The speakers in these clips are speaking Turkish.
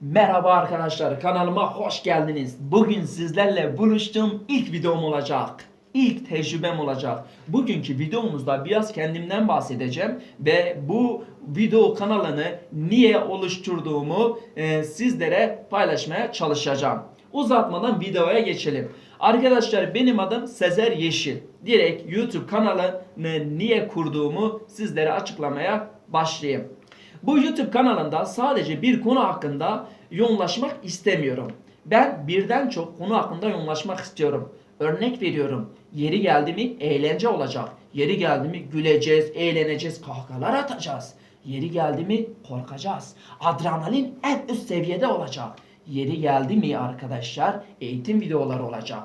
Merhaba arkadaşlar kanalıma hoş geldiniz. Bugün sizlerle buluştuğum ilk videom olacak. İlk tecrübem olacak. Bugünkü videomuzda biraz kendimden bahsedeceğim ve bu video kanalını niye oluşturduğumu e, sizlere paylaşmaya çalışacağım. Uzatmadan videoya geçelim. Arkadaşlar benim adım Sezer Yeşil. Direkt YouTube kanalını niye kurduğumu sizlere açıklamaya başlayayım. Bu YouTube kanalında sadece bir konu hakkında yoğunlaşmak istemiyorum. Ben birden çok konu hakkında yoğunlaşmak istiyorum. Örnek veriyorum. Yeri geldi mi eğlence olacak. Yeri geldi mi güleceğiz, eğleneceğiz, kahkahalar atacağız. Yeri geldi mi korkacağız. Adrenalin en üst seviyede olacak. Yeri geldi mi arkadaşlar eğitim videoları olacak.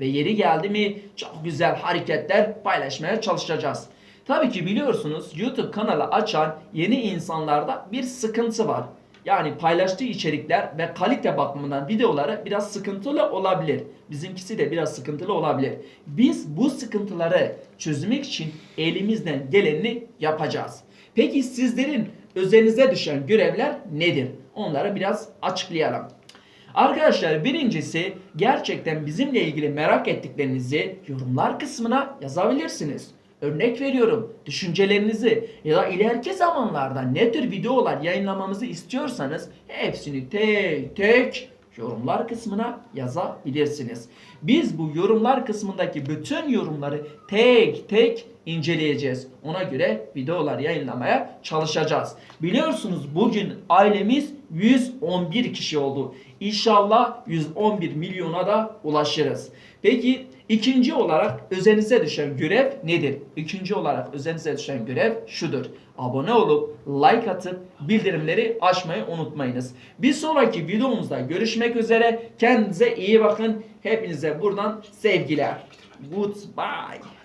Ve yeri geldi mi çok güzel hareketler paylaşmaya çalışacağız. Tabii ki biliyorsunuz YouTube kanalı açan yeni insanlarda bir sıkıntı var. Yani paylaştığı içerikler ve kalite bakımından videoları biraz sıkıntılı olabilir. Bizimkisi de biraz sıkıntılı olabilir. Biz bu sıkıntıları çözmek için elimizden geleni yapacağız. Peki sizlerin üzerinize düşen görevler nedir? Onları biraz açıklayalım. Arkadaşlar birincisi gerçekten bizimle ilgili merak ettiklerinizi yorumlar kısmına yazabilirsiniz. Örnek veriyorum düşüncelerinizi ya da ileriki zamanlarda ne tür videolar yayınlamamızı istiyorsanız hepsini tek tek yorumlar kısmına yazabilirsiniz. Biz bu yorumlar kısmındaki bütün yorumları tek tek inceleyeceğiz. Ona göre videolar yayınlamaya çalışacağız. Biliyorsunuz bugün ailemiz 111 kişi oldu. İnşallah 111 milyona da ulaşırız. Peki ikinci olarak üzerinize düşen görev nedir? İkinci olarak üzerinize düşen görev şudur. Abone olup like atıp bildirimleri açmayı unutmayınız. Bir sonraki videomuzda görüşmek üzere. Kendinize iyi bakın. Hepinize buradan sevgiler. Goodbye.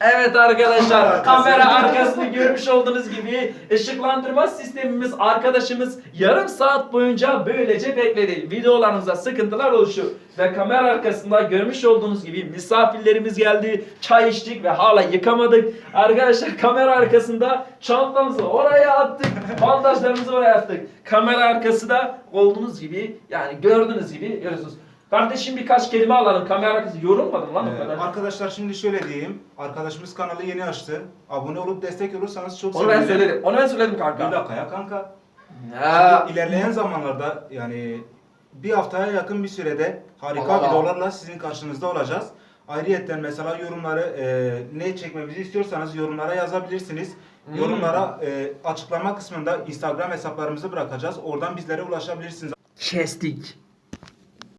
Evet arkadaşlar kamera arkasını görmüş olduğunuz gibi ışıklandırma sistemimiz arkadaşımız yarım saat boyunca böylece bekledi. Videolarımızda sıkıntılar oluşu ve kamera arkasında görmüş olduğunuz gibi misafirlerimiz geldi. Çay içtik ve hala yıkamadık. Arkadaşlar kamera arkasında çantamızı oraya attık. Bandajlarımızı oraya attık. Kamera arkası da olduğunuz gibi yani gördüğünüz gibi görüyorsunuz. Kardeşim birkaç kelime alalım. Kamera arkası yorulmadın lan o Ee, kadar. arkadaşlar şimdi şöyle diyeyim. Arkadaşımız kanalı yeni açtı. Abone olup destek olursanız çok Onu ben sevinirim. söyledim. Onu ben söyledim Bir kanka. dakika ya kanka. Ya. Şimdi ilerleyen zamanlarda yani bir haftaya yakın bir sürede harika Allah. videolarla sizin karşınızda olacağız. Ayrıyetten mesela yorumları e, ne çekmemizi istiyorsanız yorumlara yazabilirsiniz. Hmm. Yorumlara e, açıklama kısmında Instagram hesaplarımızı bırakacağız. Oradan bizlere ulaşabilirsiniz. Kestik.